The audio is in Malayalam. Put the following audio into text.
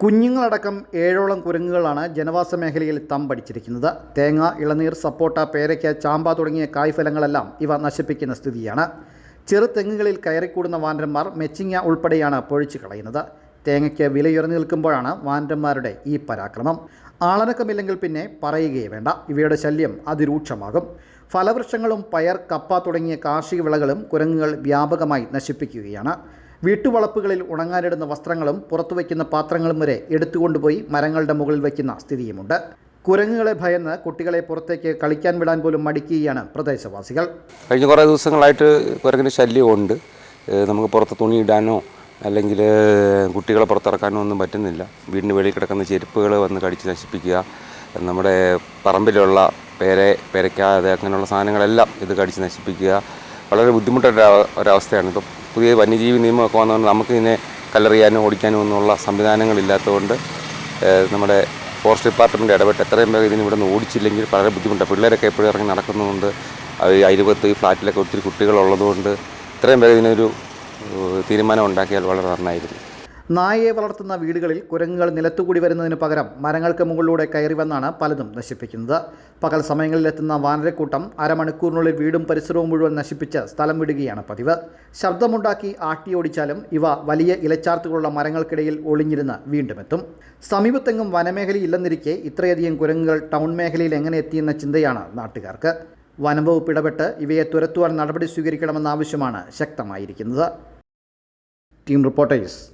കുഞ്ഞുങ്ങളടക്കം ഏഴോളം കുരങ്ങുകളാണ് ജനവാസ മേഖലയിൽ തമ്പടിച്ചിരിക്കുന്നത് തേങ്ങ ഇളനീർ സപ്പോട്ട പേരയ്ക്ക ചാമ്പ തുടങ്ങിയ കായ്ഫലങ്ങളെല്ലാം ഇവ നശിപ്പിക്കുന്ന സ്ഥിതിയാണ്. ചെറുതെങ്ങുകളിൽ കയറിക്കൂടുന്ന വാനരന്മാർ മെച്ചിങ്ങ ഉൾപ്പെടെയാണ് പൊഴിച്ചു കളയുന്നത്. തേങ്ങയ്ക്ക് വിലയുയർന്നു നിൽക്കുമ്പോഴാണ് വാനരന്മാരുടെ ഈ പരാക്രമം. ആളനക്കമില്ലെങ്കിൽ പിന്നെ പറയുകയേ വേണ്ട. ഇവയുടെ ശല്യം അതിരൂക്ഷമാകും. ഫലവൃക്ഷങ്ങളും പയർ കപ്പ തുടങ്ങിയ കാർഷിക വിളകളും കുരങ്ങുകൾ വ്യാപകമായി നശിപ്പിക്കുകയാണ്. വീട്ടുവളപ്പുകളിൽ ഉണങ്ങാനിടുന്ന വസ്ത്രങ്ങളും പുറത്തു വയ്ക്കുന്ന പാത്രങ്ങളും വരെ എടുത്തുകൊണ്ടുപോയി മരങ്ങളുടെ മുകളിൽ വയ്ക്കുന്ന സ്ഥിതിയുമുണ്ട്. കുരങ്ങുകളെ ഭയന്ന് കുട്ടികളെ പുറത്തേക്ക് കളിക്കാൻ വിടാൻ പോലും മടിക്കുകയാണ് പ്രദേശവാസികൾ. കഴിഞ്ഞ കുറേ ദിവസങ്ങളായിട്ട് കുരങ്ങിന് ശല്യമുണ്ട് നമുക്ക് പുറത്ത് തുണി ഇടാനോ അല്ലെങ്കിൽ കുട്ടികളെ പുറത്തിറക്കാനോ ഒന്നും പറ്റുന്നില്ല. വീടിന് വെളിയിൽ കിടക്കുന്ന ചെരുപ്പുകൾ വന്ന് കടിച്ച് നശിപ്പിക്കുക നമ്മുടെ പറമ്പിലുള്ള പേരെ പേരയ്ക്കാതെ അങ്ങനെയുള്ള സാധനങ്ങളെല്ലാം ഇത് കടിച്ച് നശിപ്പിക്കുക വളരെ ബുദ്ധിമുട്ടുള്ള ഒരവസ്ഥയാണ്. ഇപ്പോൾ പുതിയ വന്യജീവി നിയമമൊക്കെ വന്നതുകൊണ്ട് നമുക്കിതിനെ കല്ലെറിയാനോ ഓടിക്കാനോ ഒന്നുമുള്ള സംവിധാനങ്ങളില്ലാത്തതുകൊണ്ട് നമ്മുടെ ഫോറസ്റ്റ് ഡിപ്പാർട്ട്മെന്റ് ഇടപെട്ട് എത്രയും വേഗം ഇതിന് ഇവിടെ നിന്ന് ഓടിച്ചില്ലെങ്കിൽ വളരെ ബുദ്ധിമുട്ടാണ്. പിള്ളേരൊക്കെ എപ്പോഴും ഇറങ്ങി നടക്കുന്നതുകൊണ്ട് അരുപത്ത് ഈ ഫ്ലാറ്റിലൊക്കെ ഒത്തിരി കുട്ടികളുള്ളതുകൊണ്ട് ഇത്രയും വേഗം ഇതിനൊരു തീരുമാനം ഉണ്ടാക്കിയാൽ വളരെ നന്നായിരുന്നു നായയെ വളർത്തുന്ന വീടുകളിൽ കുരങ്ങുകൾ നിലത്തുകൂടി വരുന്നതിന് പകരം മരങ്ങൾക്ക് മുകളിലൂടെ കയറി വന്നാണ് പലതും നശിപ്പിക്കുന്നത്. പകൽ സമയങ്ങളിലെത്തുന്ന വാനരക്കൂട്ടം അരമണിക്കൂറിനുള്ളിൽ വീടും പരിസരവും മുഴുവൻ നശിപ്പിച്ച് സ്ഥലം വിടുകയാണ് പതിവ്. ശബ്ദമുണ്ടാക്കി ആട്ടിയോടിച്ചാലും ഇവ വലിയ ഇലച്ചാർത്തുകളുള്ള മരങ്ങൾക്കിടയിൽ ഒളിഞ്ഞിരുന്ന് വീണ്ടും എത്തും. സമീപത്തെങ്ങും വനമേഖലയില്ലെന്നിരിക്കെ ഇത്രയധികം കുരങ്ങുകൾ ടൗൺ മേഖലയിൽ എങ്ങനെ എത്തിയെന്ന ചിന്തയാണ് നാട്ടുകാർക്ക്. വനംവകുപ്പ് ഇടപെട്ട് ഇവയെ തുരത്തുവാൻ നടപടി സ്വീകരിക്കണമെന്ന ആവശ്യമാണ് ശക്തമായിരിക്കുന്നത്. Team reporters.